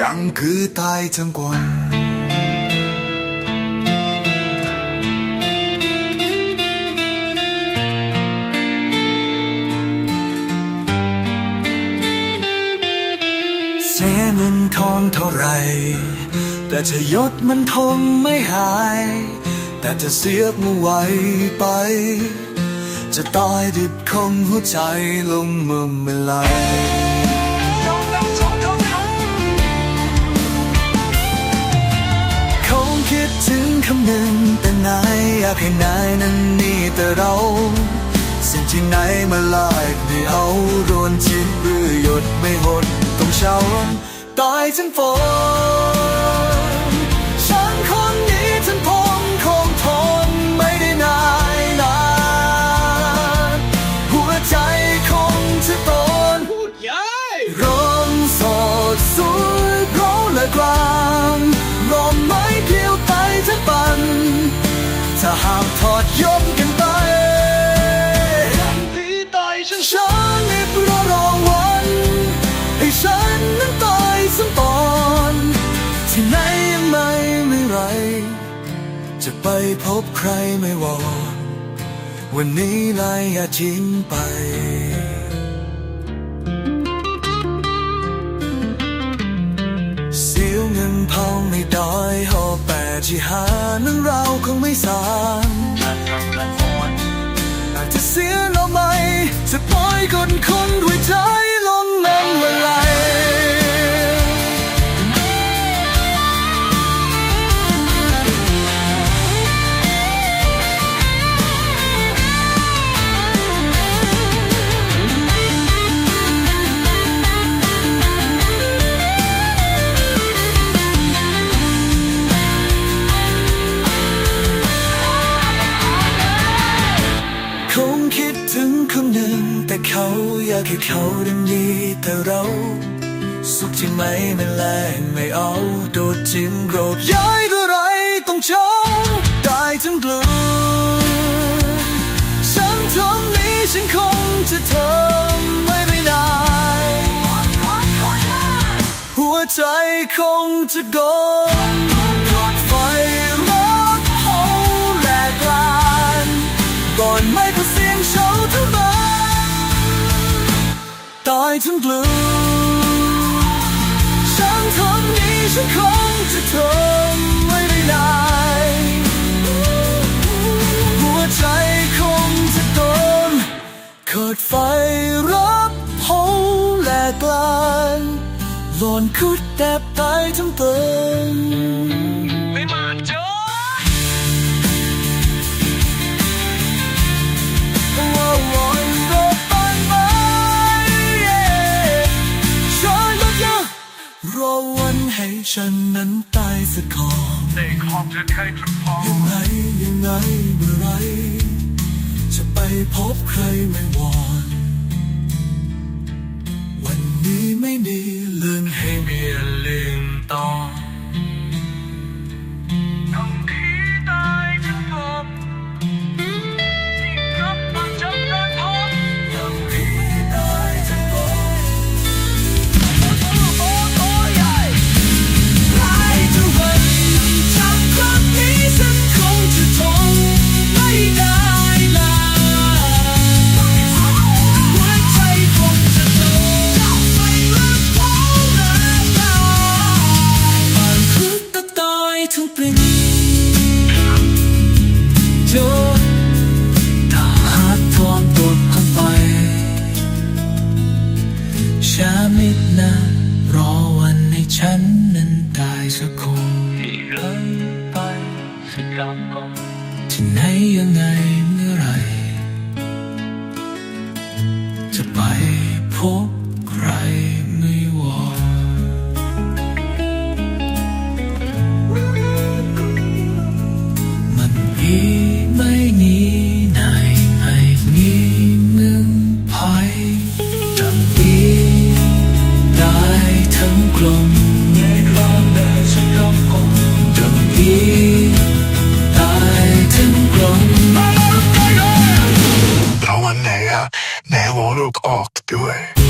ยังคือตายทั้งกวนเสียเงินทองเท่าไร แต่จะยศมันทนไม่หาย แต่จะเสียบมันไว้ไป จะตายดิบคงหัวใจลงมือไม่ไห นึ่งแต่นายอยากให้นายนั้นนี่แต่เรา สิ่งที่ไหนมาลายไม่เอาโดนจิ้มหรือหยดไม่หดต้องเช่าตายทั้งฝน ถ้าหากทอดยมกันไปที่ตายฉันฉันไม่เพื่อรอวันให้ฉันนั้นตายสักตอนที่ไหนยังไม่ไม่ไร จะไปพบใครไม่วอนวันนี้ลายอย่าทิ้งไปเสียวเงินพองไม่ได้หอบแปดที่หานั้นเราคงไม่สาน แต่เขาอยากให้เขาดังดีแต่เรา สุขที่ไม่ไม่แลไม่เอาโดดจิ้มโกรธย้ายอะไรต้องจมตายทั้งกลืนฉันทำนี้ฉันคงจะทำไม่ไปนานหัวใจคงจะโดน หล่นคุดแทบตายทั้งติมไม่มาเจอรอวันให้ฉันนั้นตายสักก่อนในขอบจะเคยทดพอมยังไงยังไงเมื่อไร จะไปพบใครไม่วอนวัน สักคงที่เริ่มไปสักครั้งก่อนที่ไหนยังไงเมื่อไรจะไปพบ มาแ